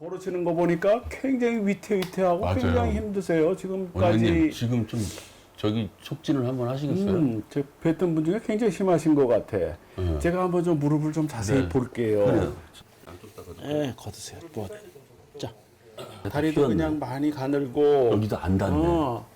걸으시는 거 보니까 굉장히 위태위태하고 맞아요. 굉장히 힘드세요. 지금까지 원장님 지금 좀 저기 속진을 한번 하시겠어요? 음, 제 뵀던 분 중에 굉장히 심하신 것 같아. 네. 제가 한번 좀 무릎을 좀 자세히 네. 볼게요. 그래요. 네, 걷으세요. 또. 자, 다리도 그냥 많이 가늘고 여기도 안 닿네. 어,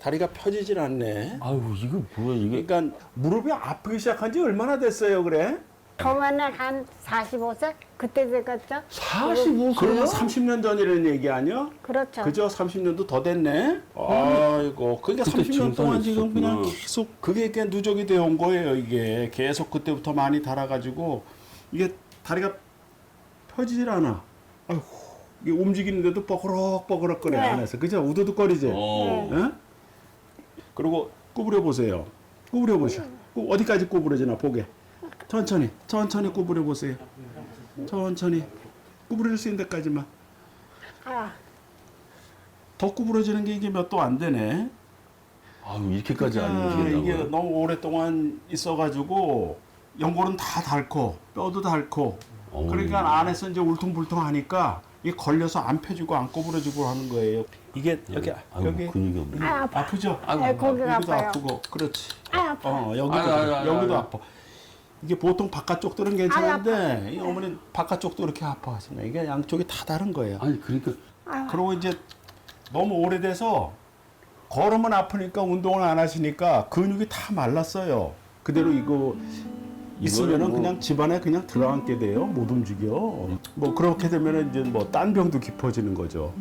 다리가 펴지질 않네. 아유 이거 뭐야 이게 그러니까 무릎이 아프기 시작한 지 얼마나 됐어요, 그래? 처음에는 한 45세? 그때 됐겠죠? 45세요? 그러면 30년 전이라는 얘기 아니야? 그렇죠. 그죠? 30년도 더 됐네. 아이고, 그러니까 그때 30년 동안 증상이 지금 그냥 있었구나. 계속 그게 이렇게 누적이 되어 온 거예요. 이게 계속 그때부터 많이 달아가지고 이게 다리가 펴지질 않아. 아이고, 이게 움직이는데도 뻐그럭뻐그럭거려 네. 안에서 그죠? 우두둑거리지. 어. 예? 그리고 구부려 보세요. 구부려 보셔. 구- 어디까지 구부러지나 보게. 천천히, 천천히 구부려 보세요. 천천히 구부릴 수 있는 데까지만. 아, 더 구부러지는 게 이게 몇 도 안 되네. 아유 이렇게까지 안 그러니까 이게 움직인다고요? 너무 오랫동안 있어가지고 연골은 다 닳고 뼈도 닳고. 그러니까 안에서 이제 울퉁불퉁하니까 이게 걸려서 안 펴지고 안 구부러지고 하는 거예요. 이게 여기 아유 여기 근육이 없네. 아, 아파. 아프죠? 네, 거기가 여기도 아파요. 아프고 그렇지. 아, 아파. 어 여기도 아유, 아유, 아유, 여기도 아유. 아파. 이게 보통 바깥쪽 들은 괜찮은데 이 어머니 바깥쪽도 이렇게 아파하시네. 이게 양쪽이 다 다른 거예요. 아니 그러니까 그리고 이제 너무 오래돼서 걸으면 아프니까 운동을 안 하시니까 근육이 다 말랐어요. 그대로 이거 있으면은 뭐- 그냥 집안에 그냥 들어앉게 돼요. 못 움직여. 뭐 그렇게 되면은 이제 뭐 딴 병도 깊어지는 거죠.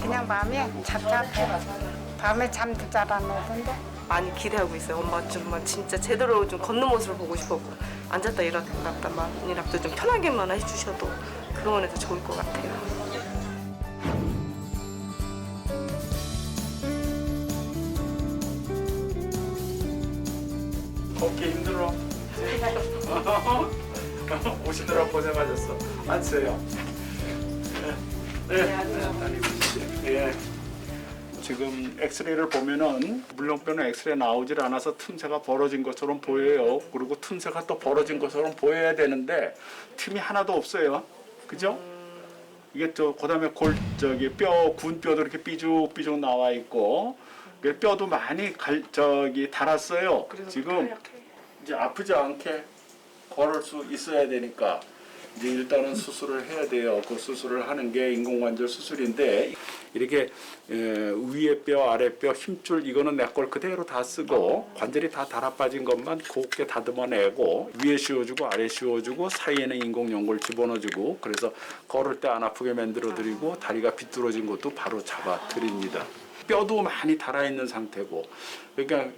그냥 마음이 잡잡해. 밤에 잠도 잘 안 오던데. 많이 기대하고 있어요. 엄마 좀뭐 진짜 제대로 좀 걷는 모습을 보고 싶었고 앉았다 일어났다 만이라도 좀 편하게만 해주셔도 그거만 해도 좋을 것 같아요. 걷기 힘들어. 오시느라 고생하셨어. 앉으세요. 네. 네. 예. 지금 엑스레이를 보면은 물렁뼈는 엑스레이 나오질 않아서 틈새가 벌어진 것처럼 보여요. 그리고 틈새가 또 벌어진 것처럼 보여야 되는데 틈이 하나도 없어요. 그죠? 이게 저 그다음에 골 저기 뼈 군뼈도 이렇게 삐죽삐죽 나와 있고 그 뼈도 많이 갈 저기 달았어요. 지금 이제 아프지 않게 걸을 수 있어야 되니까 이제 일단은 수술을 해야 돼요. 그 수술을 하는 게 인공관절 수술인데 이렇게 에, 위에 뼈, 아래 뼈, 힘줄 이거는 내 걸 그대로 다 쓰고 관절이 다 달아 빠진 것만 곱게 다듬어내고 위에 씌워주고 아래 씌워주고 사이에는 인공 연골 집어넣어주고 그래서 걸을 때 안 아프게 만들어드리고 다리가 비뚤어진 것도 바로 잡아드립니다. 뼈도 많이 달아있는 상태고 그러니까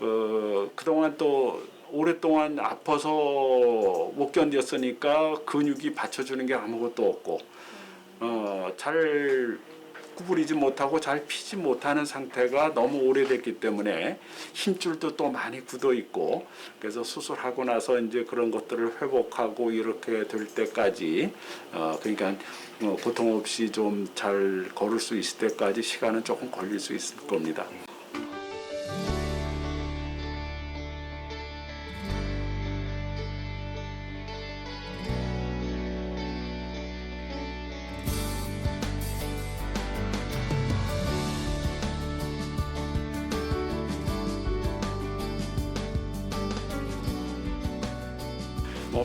어, 그동안 또 오랫동안 아파서 못 견뎠으니까 근육이 받쳐주는 게 아무것도 없고 어, 잘 구부리지 못하고 잘 피지 못하는 상태가 너무 오래됐기 때문에 힘줄도 또 많이 굳어 있고 그래서 수술하고 나서 이제 그런 것들을 회복하고 이렇게 될 때까지 어, 그러니까 어, 고통 없이 좀 잘 걸을 수 있을 때까지 시간은 조금 걸릴 수 있을 겁니다.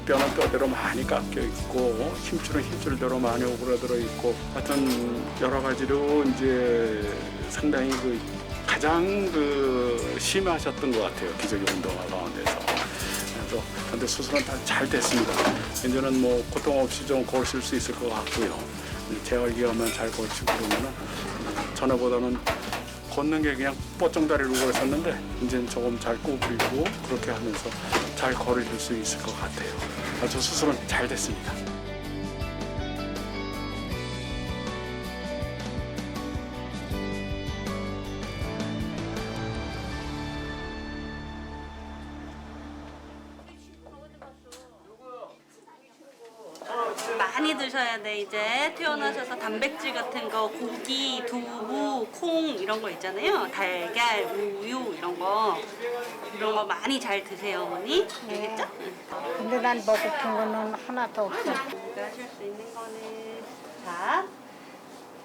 뼈는 뼈대로 많이 깎여 있고 힘줄은 힘줄대로 많이 오그라들어 있고 하여튼 여러 가지로 이제 상당히 그 가장 그 심하셨던 것 같아요. 기저귀 운동화 가운데서. 그래서 근데 수술은 다 잘 됐습니다. 이제는 뭐 고통 없이 좀 걸으실 수 있을 것 같고요. 재활기하면 잘 걸치고 그러면은 전에보다는 걷는 게 그냥 뻗정다리로 걸었었는데 이제는 조금 잘 구부리고 그렇게 하면서 잘 걸으실 수 있을 것 같아요. 아주 수술은 잘 됐습니다. 많이 드셔야 돼 이제 태어나셔서 단백질 같은 거 고기, 두부, 콩 이런 거 있잖아요. 달걀, 우유 이런 거 이런 거 많이 잘 드세요 어머니. 알겠죠? 응. 근데 난 먹고 픈 거는 하나도 없어. 우리가 하실 수 있는 거는 자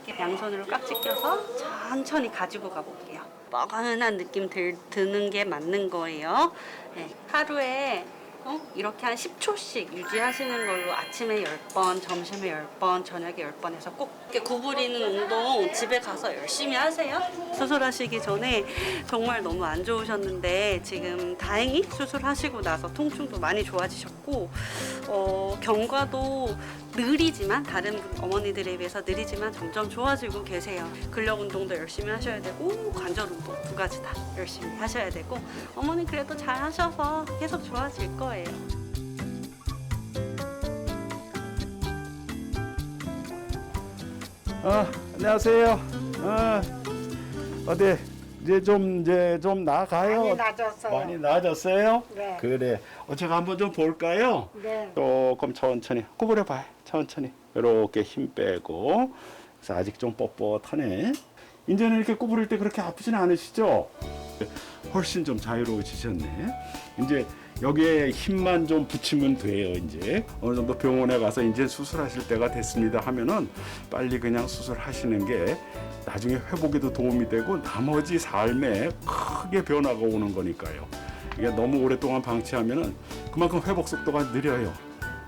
이렇게 양손으로 깍지 껴서 천천히 가지고 가볼게요. 뻐근한 느낌 들, 드는 게 맞는 거예요. 네, 하루에 어? 이렇게 한 10초씩 유지하시는 걸로 아침에 10번, 점심에 10번, 저녁에 10번 해서 꼭 이렇게 구부리는 운동 집에 가서 열심히 하세요. 수술하시기 전에 정말 너무 안 좋으셨는데 지금 다행히 수술하시고 나서 통증도 많이 좋아지셨고 어, 경과도 느리지만 다른 어머니들에 비해서 느리지만 점점 좋아지고 계세요. 근력 운동도 열심히 하셔야 되고 관절 운동 두 가지 다 열심히 하셔야 되고 어머니 그래도 잘 하셔서 계속 좋아질 거예요. 아, 안녕하세요. 아, 어디 이제 좀 이제 좀 나가요. 많이 낮았어요. 많이 나아졌어요? 네. 그래. 어, 제가 한번 좀 볼까요? 네. 조금 천천히 구부려 봐요. 천천히. 이렇게 힘 빼고. 그래서 아직 좀 뻣뻣하네. 이제는 이렇게 구부릴 때 그렇게 아프진 않으시죠? 훨씬 좀 자유로워지셨네. 이제 여기에 힘만 좀 붙이면 돼요. 이제 어느 정도 병원에 가서 이제 수술하실 때가 됐습니다 하면은 빨리 그냥 수술하시는 게 나중에 회복에도 도움이 되고 나머지 삶에 크게 변화가 오는 거니까요. 이게 너무 오랫동안 방치하면은 그만큼 회복 속도가 느려요.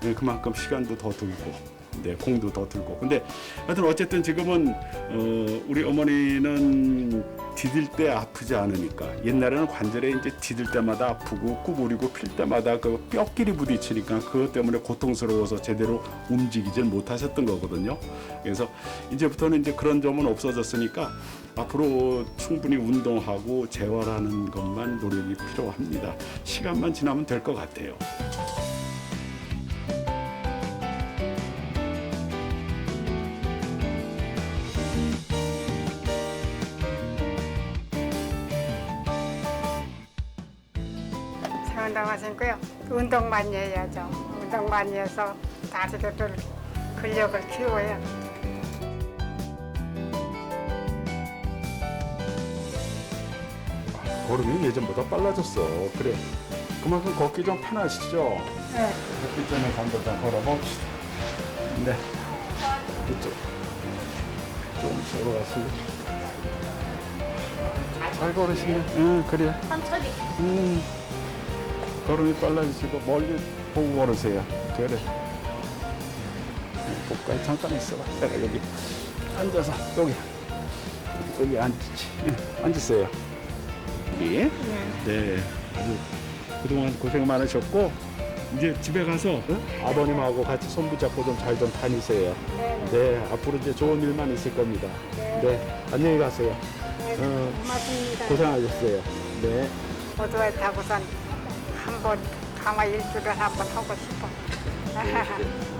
네, 그만큼 시간도 더 들고, 네, 공도 더 들고. 근데 하여튼 어쨌든 지금은 어, 우리 어머니는 디딜 때 아프지 않으니까 옛날에는 관절에 이제 디딜 때마다 아프고 구부리고 필 때마다 그 뼈끼리 부딪히니까 그것 때문에 고통스러워서 제대로 움직이질 못하셨던 거거든요. 그래서 이제부터는 이제 그런 점은 없어졌으니까 앞으로 충분히 운동하고 재활하는 것만 노력이 필요합니다. 시간만 지나면 될 것 같아요. 운동 하시고요. 운동 많이 해야죠. 운동 많이 해서 다리를 근력을 키워야 걸음이 예전보다 빨라졌어. 그래. 그만큼 걷기 좀 편하시죠? 네. 햇빛 간도 좀 걸어봅시다. 네. 이쪽. 좀 걸어가시고. 잘 걸으시네. 응, 그래. 천천히. 음. 걸음이 빨라지시고 멀리 보고 걸으세요. 그래. 볼까요? 잠깐 있어봐. 내가 여기 앉아서 여기 여기 앉지. 응, 앉으세요. 여기. 네. 아주 그동안 고생 많으셨고 이제 집에 가서 어? 아버님하고 같이 손붙잡고 좀 잘 좀 다니세요. 네. 앞으로 이제 좋은 일만 있을 겁니다. 네. 안녕히 가세요. 어, 고맙습니다. 고생하셨어요. 네. 모두에 타고선 한번 강화 일주를 한번 하고 싶어.